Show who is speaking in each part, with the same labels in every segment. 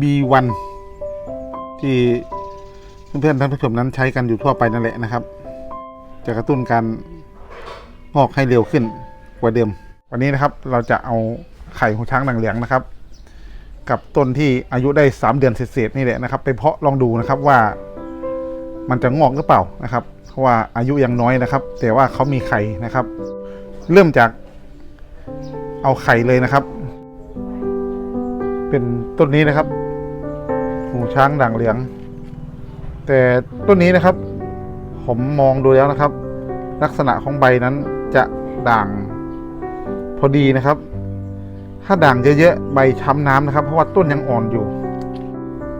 Speaker 1: B1 ที่เพื่อนๆท่านผู้ชมนั้นใช้กันอยู่ทั่วไปนั่นแหละนะครับ จะกระตุ้นการงอกให้เร็วขึ้นกว่าเดิม วันนี้นะครับเราจะเอาไข่ของช้างหนังเหลืองนะครับ กับต้นที่อายุได้ 3 เดือนเศษๆนี่แหละนะครับ ไปเพาะลองดูนะครับว่ามันจะงอกหรือเปล่านะครับ เพราะว่าอายุยังน้อยนะครับ แต่ว่าเขามีไข่นะครับ เริ่มจากเอาไข่เลยนะครับ เป็นต้นนี้นะครับ หูช้างด่างเหลือง แต่ต้นนี้นะครับ ผมมองดูแล้วนะครับ ลักษณะของใบนั้นจะด่างพอดีนะครับ ถ้าด่างเยอะๆใบช้ำน้ำนะครับ เพราะว่าต้นยังอ่อนอยู่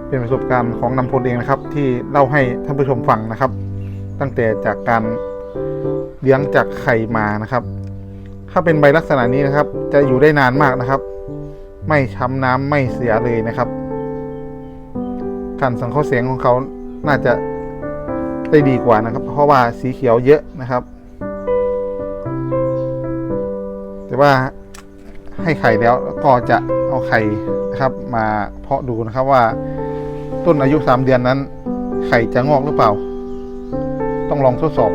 Speaker 1: เป็นประสบการณ์ของนำพลเองนะครับ ที่เล่าให้ท่านผู้ชมฟังนะครับ ตั้งแต่จากการเลี้ยงจากไข่มานะครับ ถ้าเป็นใบลักษณะนี้นะครับ จะอยู่ได้นานมากนะครับ ไม่ช้ำน้ำไม่เสียเลยนะครับ การสังเคราะห์แสงของเขาน่าจะได้ดีกว่านะครับ เพราะว่าสีเขียวเยอะนะครับ แต่ว่าให้ไข่แล้วก็จะเอาไข่นะครับ มาเพาะดูนะครับว่าต้นอายุสามเดือนนั้น ไข่จะงอกหรือเปล่า ต้องลองทดสอบ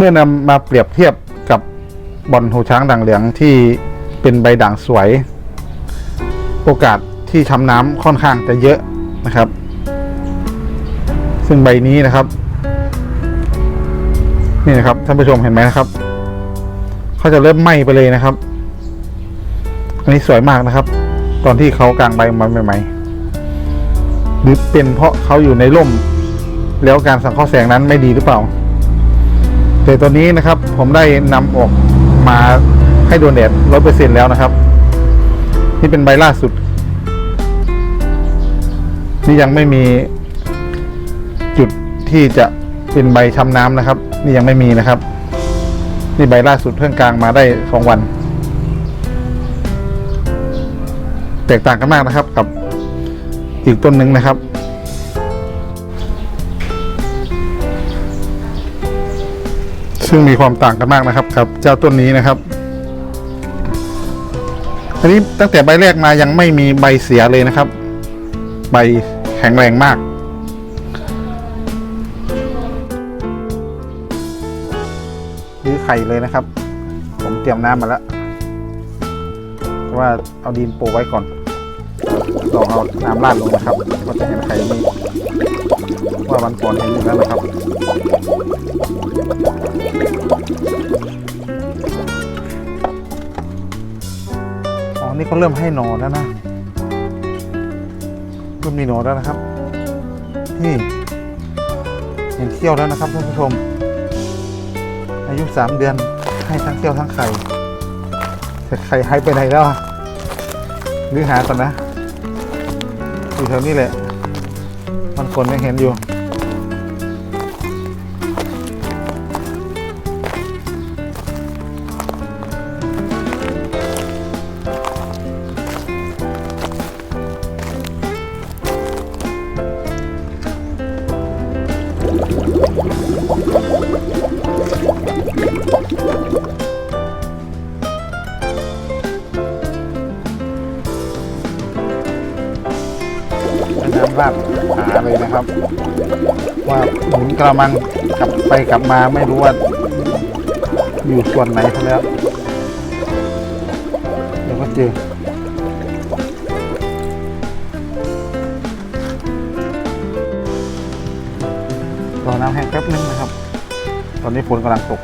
Speaker 1: เมื่อนำมาเปรียบเทียบกับบอลหูช้างด่างเหลืองที่เป็นใบด่างสวย โอกาสที่ช้ำน้ำค่อนข้างจะเยอะนะครับ ซึ่งใบนี้นะครับ นี่นะครับท่านผู้ชมเห็นไหมนะครับเขาจะเริ่มไหม้ไปเลยนะครับ อันนี้สวยมากนะครับ ตอนที่เขากลางใบมาใหม่ๆหรือเป็นเพราะเขาอยู่ในร่ม แล้วการสังเคราะห์แสงนั้นไม่ดีหรือเปล่า แต่ตัวนี้นะครับผมได้นำออกมาให้โดนแดดร้อยเปอร์เซ็นแล้วนะครับ นี่เป็นใบล่าสุด นี่ยังไม่มีจุดที่จะเป็นใบช้ำน้ำนะครับ นี่ยังไม่มีนะครับ นี่ใบล่าสุดเพิ่งกลางมาได้สองวัน แตกต่างกันมากนะครับกับอีกต้นหนึ่งนะครับ ซึ่งมีความต่างกันมากนะครับกับ เจ้าต้นนี้นะครับ อันนี้ตั้งแต่ใบแรกมายังไม่มีใบเสียเลยนะครับ ใบแข็งแรงมากซื้อไข่เลยนะครับ ผมเตรียมน้ำมาแล้วว่าเอาดินโปะไว้ก่อนลองเอาน้ำราดลงนะครับ ก็จะเห็นไข่นี้ว่าวันก่อนเห็นอยู่แล้วนะครับ ก็เริ่มให้หนอนแล้วนะเริ่มมีหนอนแล้วนะครับ นี่เห็นเขี้ยวแล้วนะครับท่านผู้ชม อายุสามเดือนให้ทั้งเขี้ยวทั้งไข่แต่ไข่ใหายไปไหนแล้วหรือหาก่อนนะอยู่แถวนี้แหละ มันคนยังเห็นอยู่ำราดขาเลยนะครับ ว่าหมุนกระมังกลับไปกลับมาไม่รู้ว่า อยู่ส่วนไหนซะแล้วเดี๋ยวก็เจอรอน้ำแห้งแป๊บนึงนะครับ ตอนนี้ฝนกำลังตก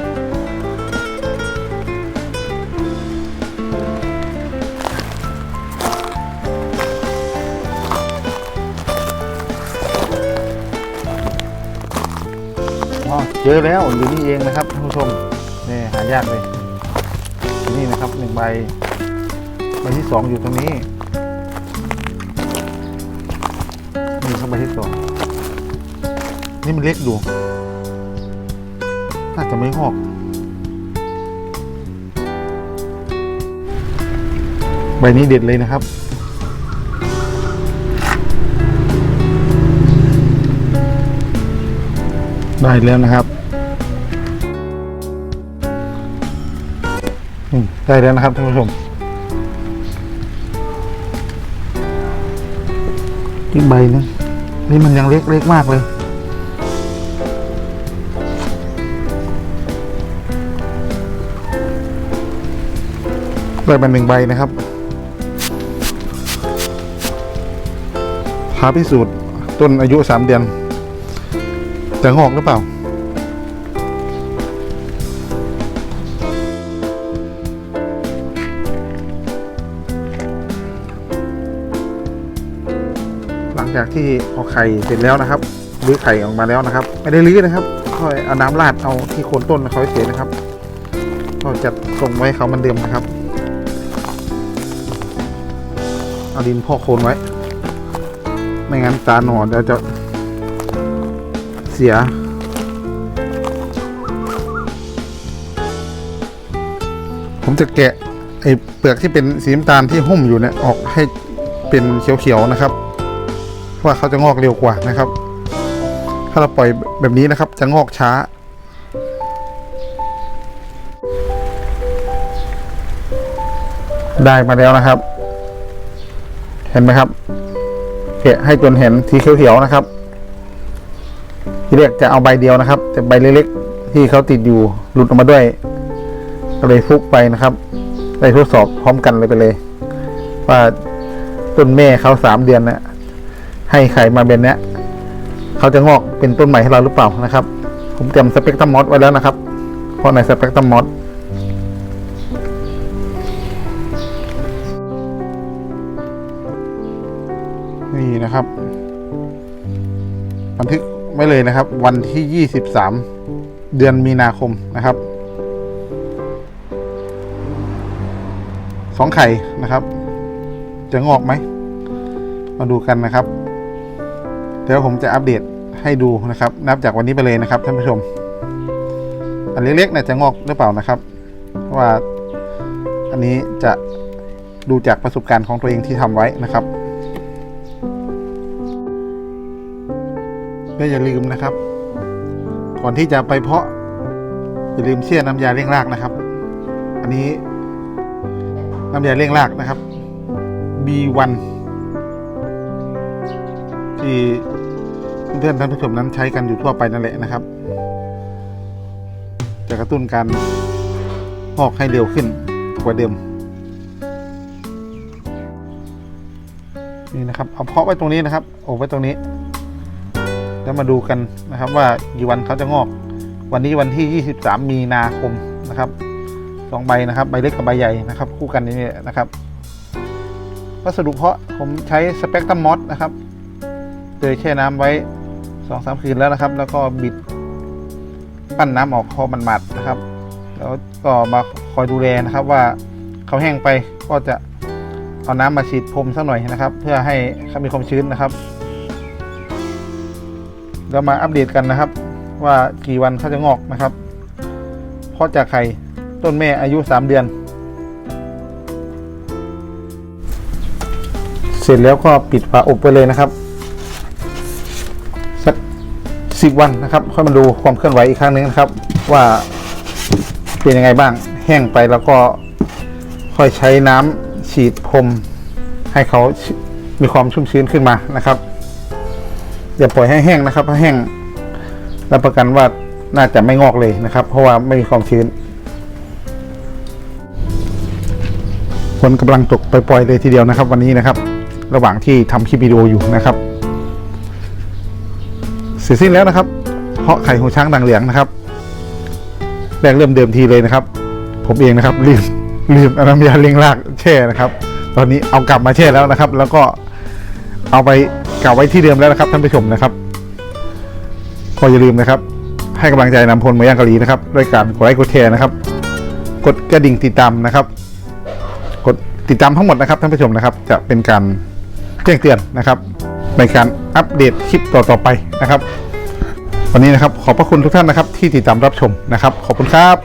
Speaker 1: อ๋อเจอแล้วอยู่นี่เองนะครับท่านผู้ชมนี่หายากเลย นี่นะครับหนึ่งใบใบที่สองอยู่ตรงนี้นี่ครับใบที่สองนี่มันเล็กอยู่น่าจะไม่งอกใบนี้เด็ดเลยนะครับ ได้แล้วนะครับได้แล้วนะครับท่านผู้ชมอีกใบนึงนี่มันยังเล็กเล็กมากเลยได้มาหนึ่งใบนะครับพาพิสูจน์ต้นอายุสามเดือน จะงอกหรือเปล่า หลังจากที่เอาไข่เสร็จแล้วนะครับรื้อไข่ออกมาแล้วนะครับ ไม่ได้รื้อนะครับค่อยเอาน้ำราดเอาที่โคนต้นเขาเฉยนะครับก็จะส่งไว้เขามันเดิมนะครับ เอาดินพอกโคนไว้ ไม่งั้นตาหนอนเดี๋ยวจะ เสีย ผมจะแกะไอ้เปลือกที่เป็นสีน้ำตาลที่หุ้มอยู่เนี่ยออกให้เป็นเขียวๆนะครับเพราะว่าเขาจะงอกเร็วกว่านะครับ ถ้าเราปล่อยแบบนี้นะครับ จะงอกช้า ได้มาแล้วนะครับ เห็นไหมครับแกะให้จนเห็นสีเขียวๆนะครับ ที่เรียกจะเอาใบเดียวนะครับ แต่ใบเล็กๆที่เขาติดอยู่หลุดออกมาด้วยก็เลยฟุกไปนะครับได้ทดสอบพร้อมกันเลยไปเลย ว่าต้นแม่เขาสามเดือนนี่ยให้ไข่มาเป็นเนี้ยเขาจะงอกเป็นต้นใหม่ให้เราหรือเปล่านะครับ ผมเตรียมสเปกตรัมมอสไว้แล้วนะครับ เพราะในสเปกตรัมมอสนี่นะครับ บันทึก ไว้เลยนะครับ วันที่ 23 เดือนมีนาคมนะครับสองไข่นะครับ จะงอกไหม มาดูกันนะครับ เดี๋ยวผมจะอัปเดตให้ดูนะครับ นับจากวันนี้ไปเลยนะครับท่านผู้ชม อันเล็กๆเนี่ยจะงอกหรือเปล่านะครับ เพราะว่าอันนี้จะดูจากประสบการณ์ของตัวเองที่ทำไว้นะครับ ก็อย่าลืมนะครับ ก่อนที่จะไปเพาะ อย่าลืมเชื่อน้ำยาเร่งรากนะครับ อันนี้น้ำยาเร่งรากนะครับ B1 ที่เพื่อนๆท่านผู้ชมนั้นใช้กันอยู่ทั่วไปนั่นแหละนะครับ จะกระตุ้นการงอกให้เร็วขึ้นกว่าเดิม นี่นะครับ เอาเพาะไว้ตรงนี้นะครับโอบไว้ตรงนี้ แล้วมาดูกันนะครับว่ากี่วันเขาจะงอก วันนี้วันที่ 23 มีนาคมนะครับสองใบนะครับ ใบเล็กกับใบใหญ่นะครับ คู่กันนี่นะครับ วัสดุเพาะผมใช้สเปกตรัมมอสนะครับโดยแช่น้ำไว้สองสามคืนแล้วนะครับ แล้วก็บิดปั้นน้ำออกพอมันหมัดนะครับ แล้วก็มาคอยดูแลนะครับว่าเขาแห้งไปก็จะเอาน้ำมาฉีดพรมสักหน่อยนะครับ เพื่อให้เขามีความชื้นนะครับ เรามาอัปเดตกันนะครับ ว่ากี่วันเขาจะงอกนะครับเพราะจากไข่ต้นแม่อายุ 3 เดือน เสร็จแล้วก็ปิดฝาอบไปเลยนะครับสักสิบวันนะครับค่อยมาดูความเคลื่อนไหวอีกครั้งหนึงนะครับ ว่าเป็นยังไงบ้างแห้งไปแล้วก็ค่อยใช้น้ำฉีดพรมให้เขามีความชุ่มชื้นขึ้นมานะครับ อย่าปล่อยให้แห้งนะครับถ้าแห้งรับประกันว่าน่าจะไม่งอกเลยนะครับ เพราะว่าไม่มีความชื้นฝนกำลังตกปล่อยๆเลยทีเดียวนะครับ วันนี้นะครับ ระหว่างที่ทำคลิปวิดีโออยู่นะครับเสร็จสิ้นแล้วนะครับเพาะไข่หูช้างดังเหลืองนะครับแรกเริ่มเดิมทีเลยนะครับ ผมเองนะครับลืมลืมอาน้ำยาเล้งรากแช่นะครับ ตอนนี้เอากลับมาแช่แล้วนะครับ แล้วก็เอาไป กลับไว้ที่เดิมแล้วนะครับท่านผู้ชมนะครับก็อย่าลืมนะครับ ให้กำลังใจนำพลมาย่างกะหรี่นะครับด้วยการกดไลค์กดแชร์นะครับ กดกระดิ่งติดตามนะครับ กดติดตามทั้งหมดนะครับท่านผู้ชมนะครับ จะเป็นการแจ้งเตือนนะครับ ในการอัปเดตคลิปต่อๆไปนะครับ วันนี้นะครับขอบพระคุณทุกท่านนะครับที่ติดตามรับชมนะครับ ขอบคุณครับ